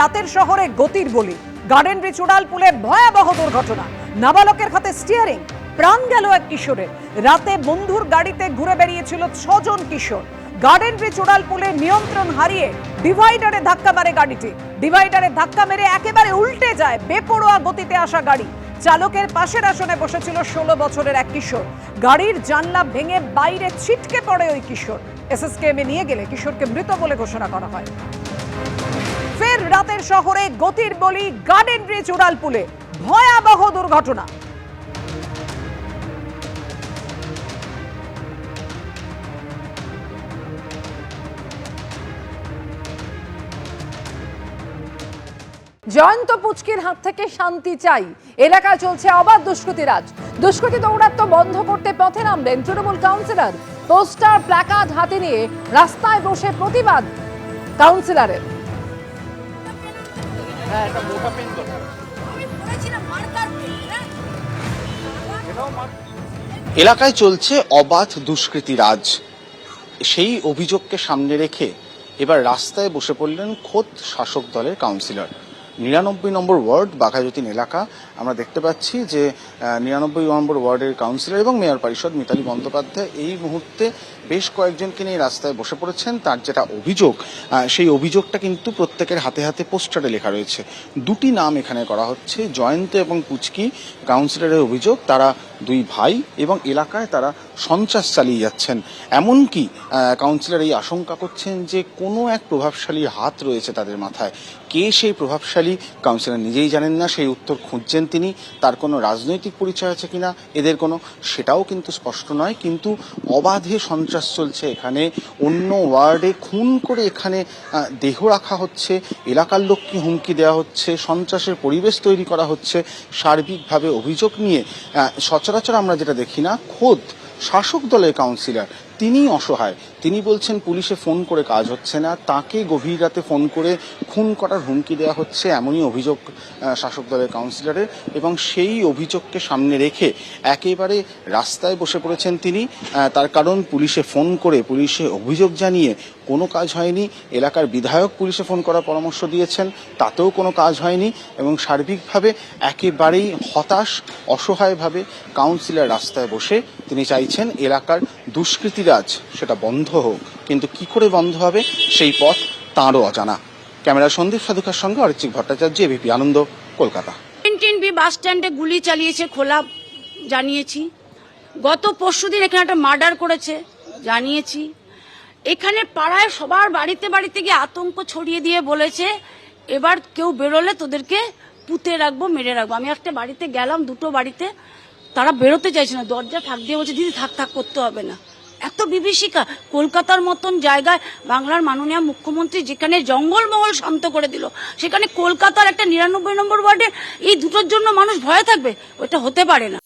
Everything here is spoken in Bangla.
রাতের শহরে গতির বলি। গার্ডেন ব্রিজ উড়ালপুলে ভয়াবহ দুর্ঘটনা। নাবালকের হাতে স্টিয়ারিং প্রাণ গেল এক কিশোরের। রাতে বন্ধুর গাড়িতে ঘুরে বেরিয়েছিল ছজন কিশোর। গার্ডেন ব্রিজ উড়ালপুলে নিয়ন্ত্রণ হারিয়ে ডিভাইডারে ধাক্কা মারে গাড়িটি। ডিভাইডারে ধাক্কা মেরে একেবারে উল্টে যায় বেপরোয়া গতিতে আসা গাড়ি। চালকের পাশের আসনে বসেছিল ষোলো বছরের এক কিশোর। গাড়ির জানলা ভেঙে বাইরে ছিটকে পড়ে ওই কিশোর। এসএসকেএমে নিয়ে গেলে কিশোরকে মৃত বলে ঘোষণা করা হয়। ফের রাতের শহরে গতির বলি গার্ডেন ব্রিজ উড়ালপুলে। ভয়াবহ দুর্ঘটনা। জয়ন্ত পুচকির হাত থেকে শান্তি চাই। এলাকায় চলছে অবাধ দুষ্কৃতিরাজ। দুষ্কৃতি দৌরাত্ম বন্ধ করতে পথে নামলেন তৃণমূল কাউন্সিলর। পোস্টার প্ল্যাকার্ড হাতে নিয়ে রাস্তায় বসে প্রতিবাদ কাউন্সিলরের। এলাকায় চলছে অবাধ দুষ্কৃতি রাজ। সেই অভিযোগকে সামনে রেখে এবার রাস্তায় বসে পড়লেন খোদ শাসক দলের কাউন্সিলর। নিরানব্বই নম্বর ওয়ার্ড, বাঘাযতীন এলাকা। আমরা দেখতে পাচ্ছি যে নিরানব্বই নম্বর ওয়ার্ডের কাউন্সিলর এবং মেয়র পরিষদ মিতালি বন্দ্যোপাধ্যায় এই মুহূর্তে বেশ কয়েকজনকে নিয়ে রাস্তায় বসে পড়েছেন। তার যেটা অভিযোগ সেই অভিযোগটা কিন্তু প্রত্যেকের হাতে হাতে পোস্টারে লেখা রয়েছে। দুটি নাম এখানে করা হচ্ছে, জয়ন্ত এবং কুচকি কাউন্সিলরের অভিযোগ, তারা দুই ভাই এবং এলাকায় তারা সন্ত্রাস চালিয়ে যাচ্ছেন। এমনকি কাউন্সিলর এই আশঙ্কা করছেন যে কোনো এক প্রভাবশালী হাত রয়েছে তাদের মাথায়। কে সেই প্রভাবশালী? কাউন্সিলর নিজেই জানেন না, সেই উত্তর খুঁজছেন তিনি। তার কোনো রাজনৈতিক পরিচয় আছে কিনা? এদের কোনো? সেটাও কিন্তু স্পষ্ট নয়। কিন্তু অবাধে সন্ত্রাস চলছে এখানে। অন্য ওয়ার্ডে খুন করে এখানে দেহ রাখা হচ্ছে। এলাকার লোককে হুমকি দেওয়া হচ্ছে। সন্ত্রাসের পরিবেশ তৈরি করা হচ্ছে। সার্বিকভাবে অভিযোগ নিয়ে সচরাচর আমরা যেটা দেখি না, খোদ শাসক দলের কাউন্সিলর তিনি অসহায়। তিনি বলছেন, পুলিশে ফোন করে কাজ হচ্ছে না। তাকে গভীর রাতে ফোন করে খুন করার হুমকি দেওয়া হচ্ছে এমনই অভিযোগ শাসক দলের কাউন্সিলরের এবং সেই অভিযোগকে সামনে রেখে একেবারে রাস্তায় বসে পড়েছেন তিনি। তার কারণ, পুলিশে ফোন করে পুলিশে অভিযোগ জানিয়ে কোনো কাজ হয়নি। এলাকার বিধায়ক পুলিশে ফোন করার পরামর্শ দিয়েছেন, তাতেও কোনো কাজ হয়নি এবং সার্বিকভাবে একেবারেই হতাশ, অসহায়ভাবে কাউন্সিলর রাস্তায় বসে তিনি চাইছেন এলাকার দুষ্কৃতিরাজ সেটা বন্ধ হোক। কিন্তু কি করে বন্ধ হবে? সেই পথ তাঁরও অজানা। ক্যামেরা সন্দীপ সাধুকার সঙ্গে অরিচিক ভট্টাচার্য এবিপি আনন্দ, কলকাতা। বাস স্ট্যান্ডে গুলি চালিয়েছে খোলা, জানিয়েছি। গত পরশুদিন এখানে একটা মার্ডার করেছে, জানিয়েছি। এখানে পাড়ায় সবার বাড়িতে বাড়িতে গিয়ে আতঙ্ক ছড়িয়ে দিয়ে বলেছে, এবার কেউ বেরোলে তোদেরকে পুঁতে রাখব, মেরে রাখব। আমি একটা বাড়িতে গেলাম, দুটো বাড়িতে। তারা বেরোতে চাইছে না। দরজা থাক দিয়ে বলছে, দিদি, থাক থাক, করতে হবে না। এত বিভীষিকা কলকাতার মতন জায়গায় বাংলার মাননীয় মুখ্যমন্ত্রী যেখানে জঙ্গলমহল শান্ত করে দিল, সেখানে কলকাতার একটা নিরানব্বই নম্বর ওয়ার্ডে এই দুটোর জন্য মানুষ ভয়ে থাকবে, ওটা হতে পারে না।